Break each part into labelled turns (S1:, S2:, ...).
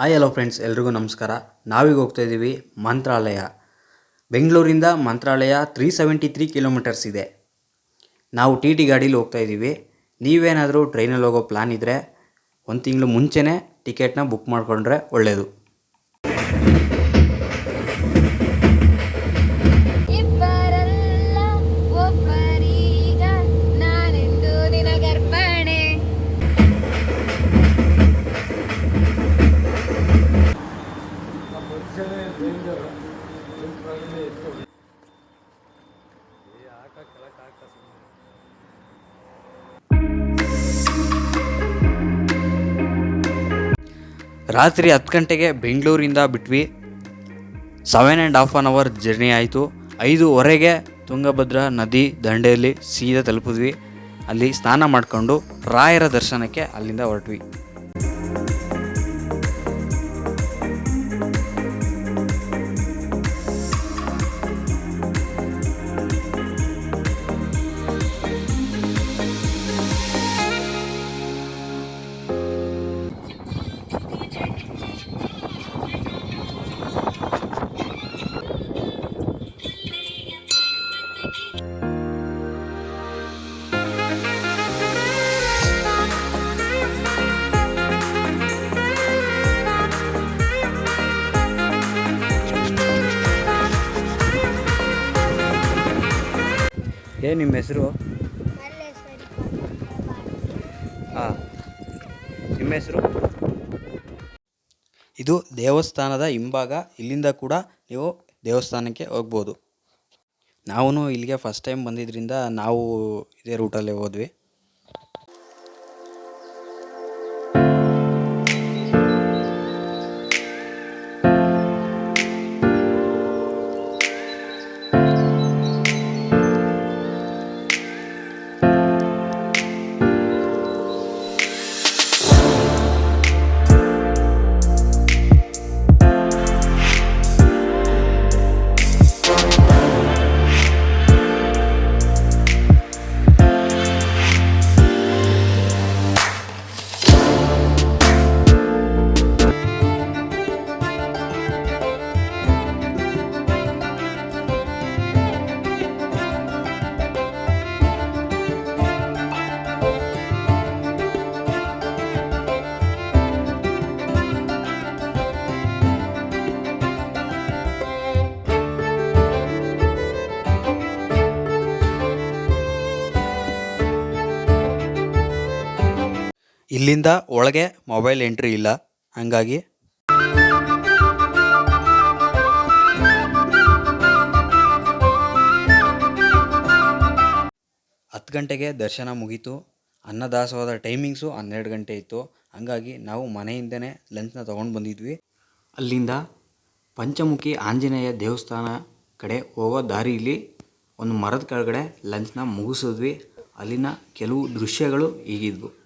S1: Hi hello friends ಎಲ್ರಿಗೂ ನಮಸ್ಕಾರ. ನಾವೀಗ ಹೋಗ್ತಾ ಇದ್ದೀವಿ ಮಂತ್ರಾಲಯ. ಬೆಂಗಳೂರಿಂದ Mantralaya three seventy three kilometres ಇದೆ. ನಾವು ಟಿ ಟಿ ಗಾಡೀಲಿ ಹೋಗ್ತಾ ಇದ್ದೀವಿ ನೀವೇನಾದರೂ ಟ್ರೈನಲ್ಲಿ ಹೋಗೋ ಪ್ಲ್ಯಾನ್ ಇದ್ದರೆ ಒಂದು ತಿಂಗಳು ಮುಂಚೆನೇ ಟಿಕೆಟ್ನ ಬುಕ್ ಮಾಡಿಕೊಂಡ್ರೆ ಒಳ್ಳೆಯದು ರಾತ್ರಿ ಹತ್ತು ಗಂಟೆಗೆ ಬೆಂಗಳೂರಿಂದ ಬಿಟ್ವಿ. Seven and half an hour journey ಆಯಿತು. ಐದುವರೆಗೆ ತುಂಗಭದ್ರಾ ನದಿ ದಂಡೆಯಲ್ಲಿ ಸೀದಾ ತಲುಪಿದ್ವಿ. ಅಲ್ಲಿ ಸ್ನಾನ ಮಾಡಿಕೊಂಡು ರಾಯರ ದರ್ಶನಕ್ಕೆ ಅಲ್ಲಿಂದ ಹೊರಟ್ವಿ. ಏನು ನಿಮ್ಮ ಹೆಸರು? ಹಾಂ. ನಿಮ್ಮ ಹೆಸರು? ಇದು ದೇವಸ್ಥಾನದ ಹಿಂಭಾಗ. ಇಲ್ಲಿಂದ ಕೂಡ ನೀವು ದೇವಸ್ಥಾನಕ್ಕೆ ಹೋಗ್ಬೋದು. ನಾವು ಇಲ್ಲಿಗೆ ಫಸ್ಟ್ ಟೈಮ್ ಬಂದಿದ್ದರಿಂದ ನಾವು ಇದೇ ರೂಟಲ್ಲೇ ಹೋದ್ವಿ. ಇಲ್ಲಿಂದ ಒಳಗೆ ಮೊಬೈಲ್ ಎಂಟ್ರಿ ಇಲ್ಲ. ಹಾಗಾಗಿ ಹತ್ತು ಗಂಟೆಗೆ ದರ್ಶನ ಮುಗೀತು. ಅನ್ನದಾಸೋಹದ ಟೈಮಿಂಗ್ಸು ಹನ್ನೆರಡು ಗಂಟೆ ಇತ್ತು. ಹಾಗಾಗಿ ನಾವು ಮನೆಯಿಂದನೇ ಲಂಚ್ನ ತೊಗೊಂಡು ಬಂದಿದ್ವಿ. ಅಲ್ಲಿಂದ ಪಂಚಮುಖಿ ಆಂಜನೇಯ ದೇವಸ್ಥಾನ ಕಡೆ ಹೋಗೋ ದಾರಿಯಲ್ಲಿ ಒಂದು ಮರದ ಕೆಳಗಡೆ ಲಂಚ್ನ ಮುಗಿಸಿದ್ವಿ. ಅಲ್ಲಿನ ಕೆಲವು ದೃಶ್ಯಗಳು ಹೀಗಿದ್ವು.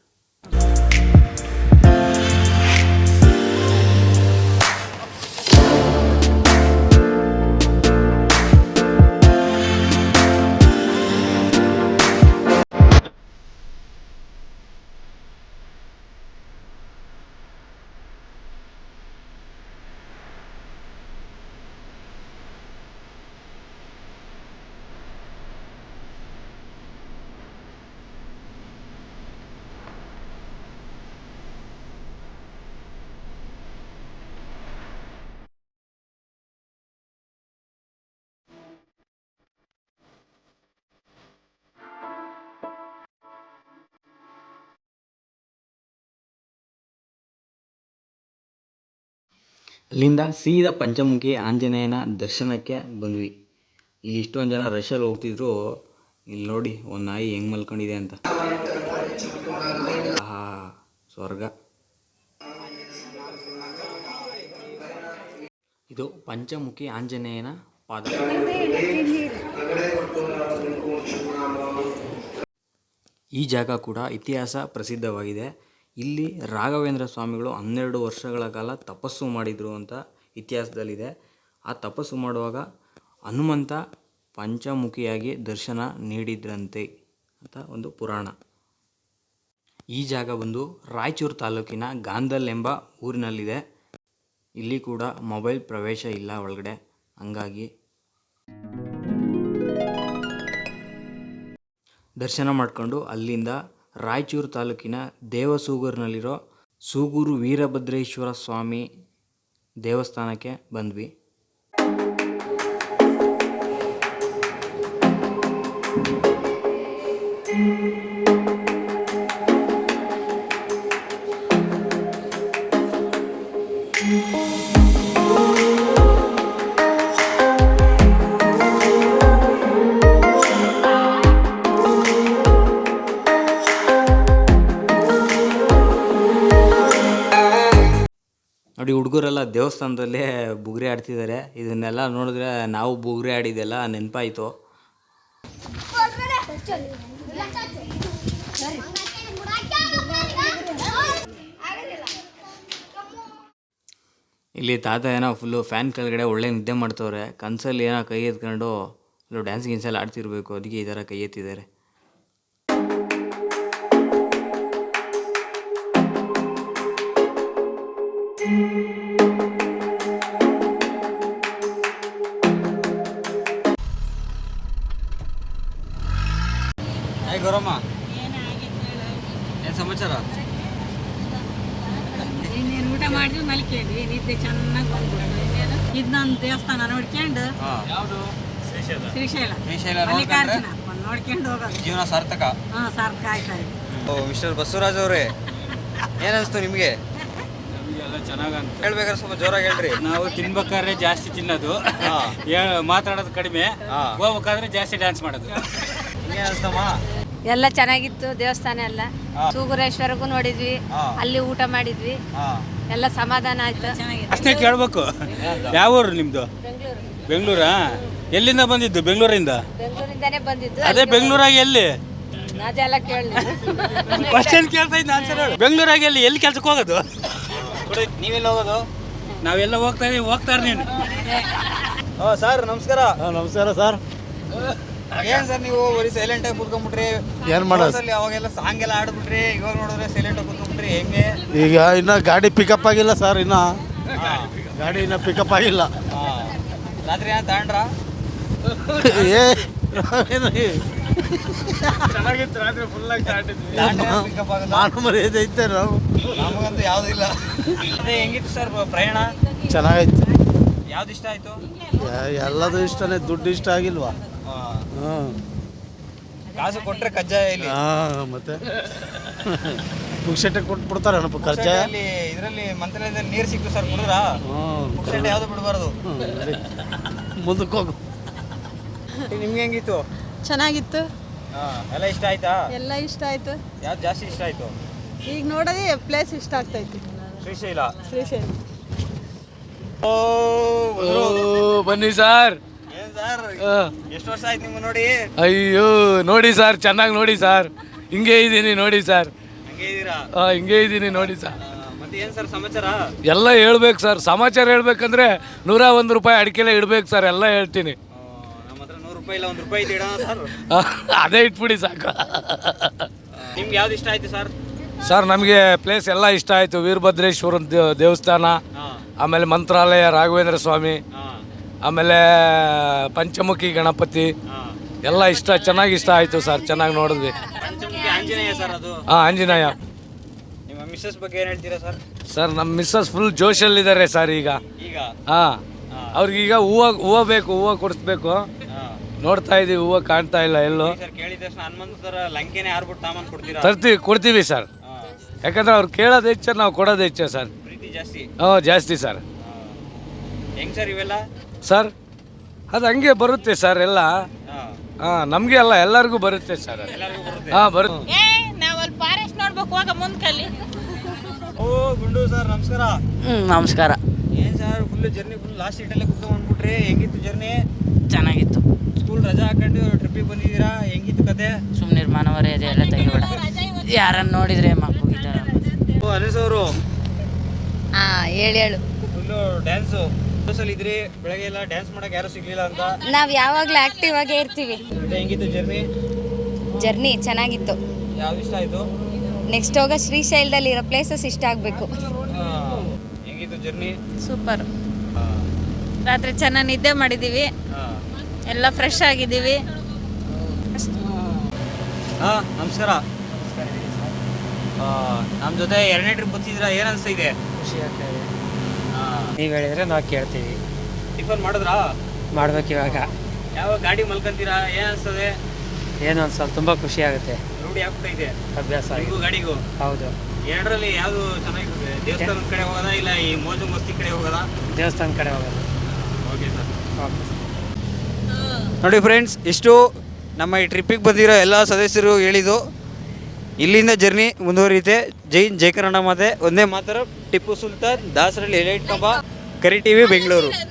S1: ಅಲ್ಲಿಂದ ಸೀದಾ ಪಂಚಮುಖಿ ಆಂಜನೇಯನ ದರ್ಶನಕ್ಕೆ ಬಂದ್ವಿ. ಇಲ್ಲಿ ಇಷ್ಟೊಂದು ಜನ ರಷ್ಯಲ್ಲಿ ಹೋಗ್ತಿದ್ರು. ಇಲ್ಲಿ ನೋಡಿ, ಒಂದು ನಾಯಿ ಹೆಂಗ್ ಮಲ್ಕೊಂಡಿದೆ ಅಂತ. ಆಹಾ, ಸ್ವರ್ಗ. ಇದು ಪಂಚಮುಖಿ ಆಂಜನೇಯನ ಪಾದ. ಈ ಜಾಗ ಕೂಡ ಇತಿಹಾಸ ಪ್ರಸಿದ್ಧವಾಗಿದೆ. ಇಲ್ಲಿ ರಾಘವೇಂದ್ರ ಸ್ವಾಮಿಗಳು ಹನ್ನೆರಡು ವರ್ಷಗಳ ಕಾಲ ತಪಸ್ಸು ಮಾಡಿದರು ಅಂತ ಇತಿಹಾಸದಲ್ಲಿದೆ. ಆ ತಪಸ್ಸು ಮಾಡುವಾಗ ಹನುಮಂತ ಪಂಚಮುಖಿಯಾಗಿ ದರ್ಶನ ನೀಡಿದ್ರಂತೆ ಅಂತ ಒಂದು ಪುರಾಣ. ಈ ಜಾಗ ಬಂದು ರಾಯಚೂರು ತಾಲೂಕಿನ ಗಾಂಧಲ್ ಎಂಬ ಊರಿನಲ್ಲಿದೆ.
S2: ಇಲ್ಲಿ ಕೂಡ ಮೊಬೈಲ್ ಪ್ರವೇಶ ಇಲ್ಲ ಒಳಗಡೆ. ಹಂಗಾಗಿ ದರ್ಶನ ಮಾಡಿಕೊಂಡು ಅಲ್ಲಿಂದ ರಾಯಚೂರು ತಾಲೂಕಿನ ದೇವಸೂಗೂರಿನಲ್ಲಿರೋ ಸೂಗೂರು ವೀರಭದ್ರೇಶ್ವರ ಸ್ವಾಮಿ ದೇವಸ್ಥಾನಕ್ಕೆ ಬಂದ್ವಿ. ನೋಡಿ, ಹುಡುಗರೆಲ್ಲ ದೇವಸ್ಥಾನದಲ್ಲಿ ಬುಗುರಿ ಆಡ್ತಿದ್ದಾರೆ. ಇದನ್ನೆಲ್ಲ ನೋಡಿದ್ರೆ ನಾವು ಬುಗುರಿ ಆಡಿದೆಲ್ಲ ನೆನಪಾಯಿತು. ಇಲ್ಲಿ ತಾತ ಏನೋ ಫುಲ್ಲು ಫ್ಯಾನ್ ಕೆಳಗಡೆ ಒಳ್ಳೆ ನಿದ್ದೆ ಮಾಡ್ತವ್ರೆ. ಕನಸಲ್ಲಿ ಏನೋ ಕೈ ಎತ್ಕೊಂಡು ಡ್ಯಾನ್ಸ್ ಗಿನ್ಸ್ ಎಲ್ಲ ಆಡ್ತಿರ್ಬೇಕು. ಅದಕ್ಕೆ ಈ ಥರ ಕೈ ಎತ್ತಿದ್ದಾರೆ. ಹಾಯ್ ಗೌರಮ್ಮ. ಏನು ಸಮಾಚಾರ?
S3: ಇನ್ನೇನು ಊಟ ಮಾಡಿದ್ವಿ? ಮಲ್ಕೊಂಡ್ವಿ ನಿದ್ದೆ ಚೆನ್ನಾಗಿ ಬಂದ್ಬಿಡೋದು ಇನ್ನೇನು ಇದನ್ನೊಂದು ದೇವಸ್ಥಾನ ನೋಡ್ಕೊಂಡು
S2: ಯಾವುದು?
S3: ಶ್ರೀಶೈಲ.
S2: ಶ್ರೀಶೈಲ.
S3: ಮಲ್ಲಿಕಾರ್ಜುನ. ನೋಡ್ಕೊಂಡು ಹೋಗೋದು.
S2: ಜೀವನ ಸಾರ್ಥಕ.
S3: ಹಾಂ ಸಾರ್ಥಕ ಆಯ್ತಾ ಇದೆ
S2: ಓ ಮಿಸ್ಟರ್ ಬಸವರಾಜ್ ಅವರೇ. ಏನಿಸ್ತು ನಿಮಗೆ?
S4: ಎಲ್ಲ ಅಂತ
S2: ಹೇಳ್ಬೇಕಾದ್ರೆ ಸ್ವಲ್ಪ ಜೋರಾಗಿ ಹೇಳ್ರಿ.
S4: ನಾವು ತಿನ್ಬೇಕಾದ್ರೆ ಜಾಸ್ತಿ ತಿನ್ನೋದು.
S2: ಹಾ.
S4: ಹೇಳ್- ಮಾತಾಡೋದು ಕಡಿಮೆ. ಹೋಗ್ಬೇಕಾದ್ರೆ ಜಾಸ್ತಿ ಡ್ಯಾನ್ಸ್ ಮಾಡೋದು.
S2: ನಿಮ್ಗೆ ಅನ್ಸ್ತಮ್ಮ?
S5: ಎಲ್ಲ ಚೆನ್ನಾಗಿತ್ತು ದೇವಸ್ಥಾನ ಎಲ್ಲ. ಸೂಗುರೇಶ್ವರಗೂ ನೋಡಿದ್ವಿ. ಅಲ್ಲಿ ಊಟ ಮಾಡಿದ್ವಿ.
S2: ಹಾ.
S5: ಎಲ್ಲ ಸಮಾಧಾನ ಆಯ್ತು.
S4: ಅಷ್ಟೇ ಕೇಳ್ಬೇಕು. ಯಾವ ಊರು ನಿಮ್ದು? ಬೆಂಗಳೂರಾ. ಎಲ್ಲಿಂದ ಬಂದಿದ್ದು? ಬೆಂಗಳೂರಿಂದ?
S5: ಬೆಂಗಳೂರಿಂದಾನೇ ಬಂದಿದ್ದು.
S4: ಅದೇ ಬೆಂಗಳೂರಾಗಿ ಎಲ್ಲಿ?
S5: ಅದೆಲ್ಲ ಕೇಳಿ
S4: ಕ್ವಶನ್ ಕೇಳ್ತಾ ಇದ್ದ ಆನ್ಸರ್ ಹೇಳು. ಬೆಂಗಳೂರಾಗಿ ಎಲ್ಲಿ? ಎಲ್ಲಿ ಕೆಲ್ಸಕ್ಕೆ ಹೋಗೋದು?
S2: ನೀವೆಲ್ಲ ಹೋಗೋದು?
S4: ನಾವೆಲ್ಲ ಹೋಗ್ತಾ ಇದೀವಿ ಹೋಗ್ತಾರೆ ನೀನು.
S2: ಓ ಸರ್ ನಮಸ್ಕಾರ.
S6: ನಮಸ್ಕಾರ ಸರ್.
S2: ಏನ್ ಸರ್ ನೀವು ಬರೀ ಸೈಲೆಂಟ್ ಆಗಿ ಕೂತ್ಕೊಂಡ್ಬಿಟ್ರಿ?
S6: ಏನ್ ಮಾಡೋದು?
S2: ಅಲ್ಲಿ ಅವಾಗೆಲ್ಲ ಸಾಂಗ್ ಎಲ್ಲ ಆಡ್ಬಿಟ್ರಿ ಇವಾಗ ನೋಡಿದ್ರೆ ಸೈಲೆಂಟ್ ಆಗಿ ಕೂತ್ಕೊಂಡ್ಬಿಟ್ರಿ ಹೆಂಗೆ?
S6: ಈಗ ಇನ್ನ ಗಾಡಿ ಪಿಕಪ್ ಆಗಿಲ್ಲ ಸರ್ ಇನ್ನ. ಗಾಡಿ ಇನ್ನ ಪಿಕಪ್ ಆಗಿಲ್ಲ.
S2: ಹಾ. ರಾತ್ರಿ ಏನ ತಗೊಂಡ್ರ?
S6: ಏ ಏನು ಈ
S2: ಪಿಕಪ್ ಆಗಲ್ಲ
S6: ನಾನು ಮರ್ಯಾದೆ ಐತೆ ನಾವು.
S2: ನಮಗಂತೂ ಯಾವ್ದು ಇಲ್ಲ. ಅದೇ ಹೆಂಗಿತ್ತು ಸರ್ ಪ್ರಯಾಣ?
S6: ಚೆನ್ನಾಗೈತೆ.
S2: ಯಾವ್ದು ಇಷ್ಟ ಆಯ್ತು?
S6: ಎ- ಎಲ್ಲದು ಇಷ್ಟನೇ ದುಡ್ಡು ಇಷ್ಟ ಆಗಿಲ್ವಾ?
S2: ಕಾಸು ಕೊಟ್ರೆ ಕಜ್ಜಾಯ ಇಲ್ಲಿ.
S6: ಹಾಂ ಮತ್ತೆ? ಪುಕ್ಷಟೆ ಬಿಡ್ತಾರೆ ಖರ್ಚಾಯ
S2: ಅಲ್ಲಿ ಇದರಲ್ಲಿ ಮಂತ್ರಾಲಯದಲ್ಲಿ ನೀರು ಸಿಕ್ತು ಸರ್ ಕುಡಿದ್ರಾ?
S6: ಹ್ಞೂ
S2: ಯಾವುದು ಯಾವ್ದು ಬಿಡಬಾರ್ದು?
S6: ಮುಂದಕ್ಕೆ ಹೋಗು.
S2: ನಿಮ್ಗೆ ಹೆಂಗಿತ್ತು?
S7: ಚೆನ್ನಾಗಿತ್ತು.
S2: ಹಾ ಎಲ್ಲ ಇಷ್ಟ ಆಯ್ತಾ?
S7: ಎಲ್ಲ ಇಷ್ಟ ಆಯ್ತು.
S2: ಯಾವ್ದು ಜಾಸ್ತಿ ಇಷ್ಟ ಆಯ್ತು?
S7: ಈಗ ನೋಡೋದೇ ಪ್ಲೇಸ್ ಇಷ್ಟ ಆಗ್ತೈತಿ
S2: ಶ್ರೀಶೈಲ.
S7: ಶ್ರೀಶೈಲ.
S2: ಓ
S8: ಬನ್ನಿ ಸರ್.
S2: ಸರ್. ಎಷ್ಟು ವರ್ಷ ಆಯ್ತು ನಿಮ್ಗೆ ನೋಡಿ?
S8: ಅಯ್ಯೋ ನೋಡಿ ಸರ್ ಚೆನ್ನಾಗಿ ನೋಡಿ ಸರ್. ಹಿಂಗೆ ಇದ್ದೀನಿ ನೋಡಿ ಸರ್.
S2: ಹಂಗೆ ಇದೀರಾ
S8: ಆ, ಹಿಂಗೆ ಇದ್ದೀನಿ ನೋಡಿ ಸರ್.
S2: ಆ, ಮತ್ತೆ ಏನ್ ಸರ್ ಸಮಾಚಾರ?
S8: ಎಲ್ಲ ಹೇಳ್ಬೇಕು ಸರ್. ಸಮಾಚಾರ ಹೇಳ್ಬೇಕಂದ್ರೆ ನೂರ ಒಂದು ರೂಪಾಯಿ ಅಡಿಕೆಲೆ ಇಡ್ಬೇಕು ಸರ್. ಎಲ್ಲ ಹೇಳ್ತೀನಿ.
S2: ಆ, ನಮ್ಮ ಹತ್ರ ನೂರು ರೂಪಾಯಿ ಇಲ್ಲ ಒಂದು ರೂಪಾಯಿ ಇದೆ ಇಡೋಣ ಸರ್?
S8: ಆ, ಅದೇ ಇಟ್ಬಿಡಿ ಸಾಕು.
S2: ನಿಮ್ಗೆ ಯಾವ್ದು ಇಷ್ಟ ಆಯ್ತು ಸರ್?
S8: ಸರ್ ನಮಗೆ ಪ್ಲೇಸ್ ಎಲ್ಲ ಇಷ್ಟ ಆಯಿತು. ವೀರಭದ್ರೇಶ್ವರ ದೇವಸ್ಥಾನ
S2: ಹಾ.
S8: ಆಮೇಲೆ ಮಂತ್ರಾಲಯ ರಾಘವೇಂದ್ರ ಸ್ವಾಮಿ
S2: ಹಾ.
S8: ಆಮೇಲೆ ಪಂಚಮುಖಿ ಗಣಪತಿ ಎಲ್ಲ ಇಷ್ಟ ಚೆನ್ನಾಗಿ ಇಷ್ಟ ಆಯಿತು ಸರ್ ಚೆನ್ನಾಗಿ ನೋಡಿದ್ವಿ.
S2: ಆಂಜನೇಯ ಸರ್ ಅದು.
S8: ಹಾಂ ಆಂಜನೇಯ.
S2: ನಿಮ್ಮ ಮಿಸ್ಸಸ್ ಬಗ್ಗೆ ಏನ್ ಹೇಳ್ತೀರಾ ಸರ್?
S8: ಸರ್ ನಮ್ಮ ಮಿಸ್ಸಸ್ ಫುಲ್ ಜೋಶಲ್ಲಿದ್ದಾರೆ ಸರ್ ಈಗ.
S2: ಈಗ?
S8: ಹಾಂ. ಅವ್ರಿಗೀಗ ಹೂವು ಹೂವು ಬೇಕು ಹೂವು ಕೊಡಿಸ್ಬೇಕು. ನೋಡ್ತಾ ಇದೀವಿ ಹೂವು ಕಾಣ್ತಾ ಇಲ್ಲ ಎಲ್ಲೋ.
S2: ಸರ್ ಕೇಳಿದ ತಕ್ಷಣ ಹನುಮಂತ ತರ ಲಂಕೆನೆ ಆರ್ಬಿಟ್ಟು ತಾಮನ್ ಕೊಡ್ತೀರಾ?
S8: ತರ್ತೀವಿ ಕೊಡ್ತೀವಿ ಸರ್. ಯಾಕಂದ್ರೆ ಅವ್ರು ಕೇಳೋದು ಹೆಚ್ಚು ನಾವು ಕೊಡೋದು ಹೆಚ್ಚು ಸರ್.
S2: ಪ್ರೀತಿ ಜಾಸ್ತಿ.
S8: ಹ್ಞೂ ಜಾಸ್ತಿ ಸರ್.
S2: ಹೆಂಗ್ ಸರ್ ಇವೆಲ್ಲ?
S8: ಸರ್ ಅದು ಹಂಗೆ ಬರುತ್ತೆ ಸರ್ ಎಲ್ಲ.
S2: ಹಾ.
S8: ಹಾಂ ನಮಗೆ ಅಲ್ಲ ಎಲ್ಲರಿಗೂ ಬರುತ್ತೆ ಸರ್
S2: ಎಲ್ಲರಿಗೂ ಬರುತ್ತೆ.
S8: ಹಾಂ ಬರುತ್ತೆ.
S3: ಏ ನಾವು ಅಲ್ಲಿ ಫಾರೆಸ್ಟ್ ನೋಡ್ಬೇಕು ಹೋಗ ಮುಂದ್ಕಲ್ಲಿ.
S2: ಓ ಗುಂಡು ಸರ್ ನಮಸ್ಕಾರ.
S3: ನಮಸ್ಕಾರ.
S2: ಏನು sir full journey full last ಸೀಟಲ್ಲೇ ಕುತ್ಕೊಂಡ್ ಬಂದ್ಬಿಟ್ರಿ? ಹೆಂಗಿತ್ತು ಜರ್ನಿ
S3: ಚೆನ್ನಾಗಿತ್ತು.
S2: ಸ್ಕೂಲ್ ರಜಾ ಹಾಕೊಂಡು ಟ್ರಿಪ್ಪಿಗೆ ಬಂದಿದ್ದೀರಾ? ಹೆಂಗಿತ್ತು ಕತೆ?
S3: ಸುಮ್ಮನೆ ಮಾನವರೇ ಎಲ್ಲ ತೆಗಿಬೇಡ ಯಾರನ್ನ ನೋಡಿದ್ರೆ ಮಕ್ಕಳಿದ್ದಾರೆ
S2: ಓ ಅನಸ್ ಅವರು.
S5: ಹಾಂ ಹೇಳಿ ಹೇಳು.
S2: ಫುಲ್ಲು ಡ್ಯಾನ್ಸು ಬಸ್ಸಲ್ಲಿ ಇದ್ರಿ ಬೆಳಗ್ಗೆ ಎಲ್ಲ ಡ್ಯಾನ್ಸ್ ಮಾಡೋಕೆ ಯಾರು ಸಿಗ್ಲಿಲ್ಲ ಅಂತ?
S5: ನಾವು ಯಾವಾಗಲೂ ಆಕ್ಟಿವ್ ಆಗೇ ಇರ್ತೀವಿ.
S2: ಮತ್ತೆ ಹೆಂಗಿತ್ತು ಜರ್ನಿ
S5: ಜರ್ನಿ ಚೆನ್ನಾಗಿತ್ತು.
S2: ಯಾವ್ದು ಇಷ್ಟ ಆಯ್ತು?
S5: ನೆಕ್ಸ್ಟ್ ಹೋಗೋ ಶ್ರೀಶೈಲದಲ್ಲಿ ಇರೋ ಪ್ಲೇಸಸ್ ಇಷ್ಟ ಆಗ್ಬೇಕು.
S2: ಆ, ಹೆಂಗಿತ್ತು ಜರ್ನಿ
S3: ಸೂಪರ್ ರಾತ್ರಿ ಚೆನ್ನಾಗಿ ನಿದ್ದೆ ಮಾಡಿದ್ದೀವಿ ಎಲ್ಲ ಫ್ರೆಶ್ ಆಗಿದ್ದೀವಿ
S2: ಹಾಂ ನಮಸ್ಕಾರ. ನಮ್ಮ ಜೊತೆ ಎರಡನೇ ಟ್ರಿಪ್ ಬರ್ತಿದ್ದೀರಾ ಏನು ಅನಿಸ್ತಾ ಇದೆ
S9: ಖುಷಿ ಆಗ್ತಾ ಇದೆ. ನೀವು ಹೇಳಿದ್ರೆ ನಾವು ಕೇಳ್ತೀವಿ.
S2: ಟಿಫನ್ ಮಾಡಿದ್ರಾ?
S9: ಮಾಡ್ಬೇಕು ಇವಾಗ.
S2: ಯಾವ ಗಾಡಿ ಮಲ್ಕೊಂತೀರಾ? ಏನ್ ಅನಿಸ್ತದೆ?
S9: ಏನು ಅನ್ಸಲ್ಲ ತುಂಬಾ ಖುಷಿ ಆಗುತ್ತೆ.
S2: ರೂಢಿ ಆಗ್ತಾ ಇದೆ.
S9: ಅಭ್ಯಾಸ ಆಗಿದೆ.
S2: ನಿಮಗೂ ಗಾಡಿಗೂ?
S9: ಹೌದು.
S2: ಎರಡರಲ್ಲಿ ಯಾವುದು ಚೆನ್ನಾಗಿರುತ್ತೆ? ದೇವಸ್ಥಾನದ ಕಡೆ ಹೋಗೋದಾ ಇಲ್ಲ ಈ ಮೋಜು ಮಸ್ತಿ ಕಡೆ ಹೋಗೋದಾ?
S9: ದೇವಸ್ಥಾನ ಕಡೆ ಹೋಗೋದು.
S2: Okay sir.
S9: ಓಕೆ
S2: ನೋಡಿ ಫ್ರೆಂಡ್ಸ್ ಇಷ್ಟು ನಮ್ಮ ಈ ಟ್ರಿಪ್ಪಿಗೆ ಬಂದಿರೋ ಎಲ್ಲ ಸದಸ್ಯರು ಹೇಳಿದ್ದು. ಇಲ್ಲಿಂದ ಜರ್ನಿ ಮುಂದುವರಿಯುತ್ತೆ. ಜೈನ್ ಜೈ ಕನ್ನಡ ಮಾತೆ. ಒಂದೇ ಮಾತರ. ಟಿಪ್ಪು ಸುಲ್ತಾನ್ ದಾಸರಳ್ಳಿ ಎಲೈಟ್ ಕಂಬ ಕರಿ ಟಿವಿ ಬೆಂಗಳೂರು.